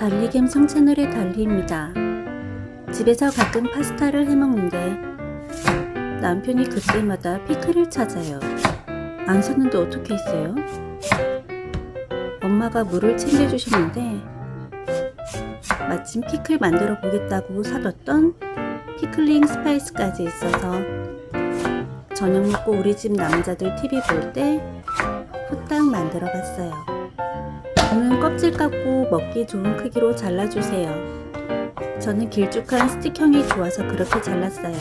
달리갬성 채널의 달리입니다. 집에서 가끔 파스타를 해먹는데 남편이 그때마다 피클을 찾아요. 안 샀는데 어떻게 했어요? 엄마가 물을 챙겨주셨는데 마침 피클 만들어 보겠다고 사뒀던 피클링 스파이스까지 있어서 저녁 먹고 우리 집 남자들 TV 볼 때 후딱 만들어 봤어요. 껍질 깎고 먹기 좋은 크기로 잘라주세요. 저는 길쭉한 스틱형이 좋아서 그렇게 잘랐어요.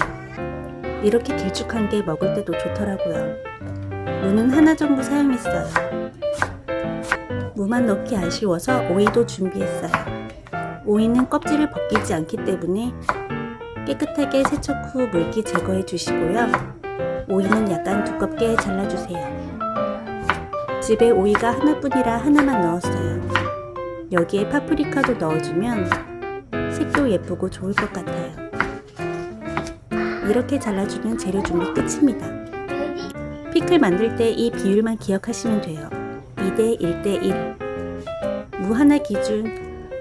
이렇게 길쭉한 게 먹을 때도 좋더라고요. 무는 하나 정도 사용했어요. 무만 넣기 아쉬워서 오이도 준비했어요. 오이는 껍질을 벗기지 않기 때문에 깨끗하게 세척 후 물기 제거해 주시고요. 오이는 약간 두껍게 잘라주세요. 집에 오이가 하나뿐이라 하나만 넣었어요. 여기에 파프리카도 넣어주면 색도 예쁘고 좋을 것 같아요. 이렇게 잘라주면 재료 준비 끝입니다. 피클 만들 때 이 비율만 기억하시면 돼요. 2대 1대 1. 무 하나 기준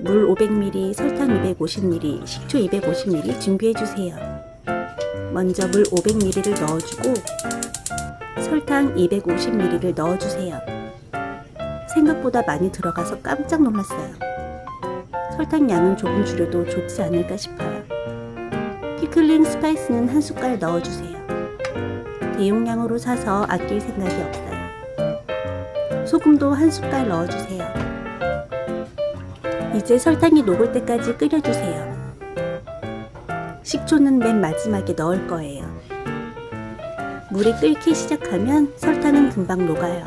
물 500ml, 설탕 250ml, 식초 250ml 준비해 주세요. 먼저 물 500ml를 넣어주고 설탕 250ml를 넣어주세요. 생각보다 많이 들어가서 깜짝 놀랐어요. 설탕 양은 조금 줄여도 좋지 않을까 싶어요. 피클링 스파이스는 한 숟갈 넣어주세요. 대용량으로 사서 아낄 생각이 없어요. 소금도 한 숟갈 넣어주세요. 이제 설탕이 녹을 때까지 끓여주세요. 식초는 맨 마지막에 넣을 거예요. 물이 끓기 시작하면 설탕은 금방 녹아요.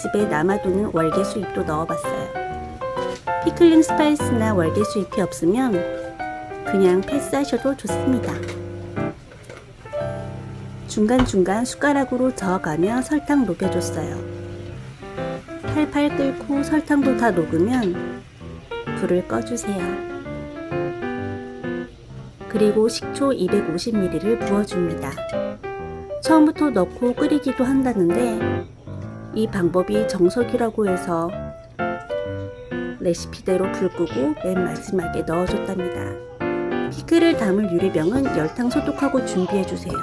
집에 남아도는 월계수 잎도 넣어봤어요. 피클링 스파이스나 월계수 잎이 없으면 그냥 패스하셔도 좋습니다. 중간중간 숟가락으로 저어가며 설탕 녹여줬어요. 팔팔 끓고 설탕도 다 녹으면 불을 꺼주세요. 그리고 식초 250ml를 부어줍니다. 처음부터 넣고 끓이기도 한다는데 이 방법이 정석이라고 해서 레시피대로 불 끄고 맨 마지막에 넣어줬답니다. 피클을 담을 유리병은 열탕 소독하고 준비해주세요.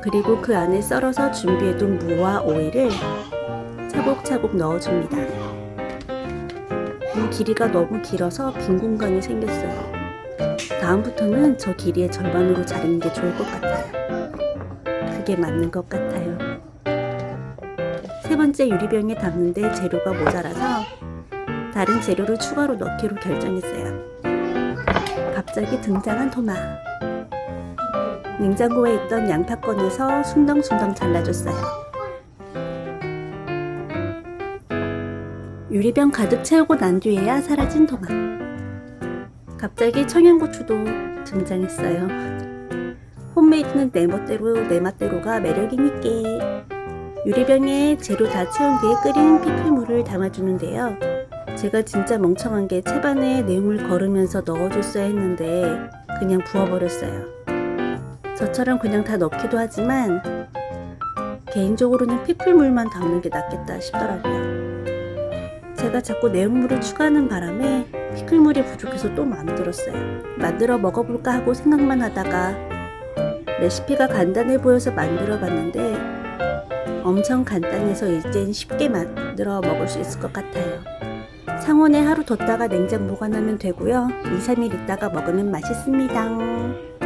그리고 그 안에 썰어서 준비해둔 무와 오이를 차곡차곡 넣어줍니다. 무 길이가 너무 길어서 빈 공간이 생겼어요. 다음부터는 저 길이의 절반으로 자르는 게 좋을 것 같아요. 그게 맞는 것 같아요. 세 번째 유리병에 담는데 재료가 모자라서 다른 재료를 추가로 넣기로 결정했어요. 갑자기 등장한 토마. 냉장고에 있던 양파 꺼내서 숭덩숭덩 잘라줬어요. 유리병 가득 채우고 난 뒤에야 사라진 토마. 갑자기 청양고추도 등장했어요. 홈메이드는 내 멋대로 내 맛대로가 매력이니께 유리병에 재료 다 채운 뒤에 끓인 피클물을 담아주는데요. 제가 진짜 멍청한 게 채반에 내용을 걸으면서 넣어줬어야 했는데 그냥 부어버렸어요. 저처럼 그냥 다 넣기도 하지만 개인적으로는 피클물만 담는 게 낫겠다 싶더라고요. 제가 자꾸 내용물을 추가하는 바람에 피클물이 부족해서 또 만들었어요. 만들어 먹어볼까 하고 생각만 하다가 레시피가 간단해 보여서 만들어 봤는데 엄청 간단해서 이젠 쉽게 만들어 먹을 수 있을 것 같아요. 상온에 하루 뒀다가 냉장 보관하면 되고요. 2, 3일 있다가 먹으면 맛있습니다.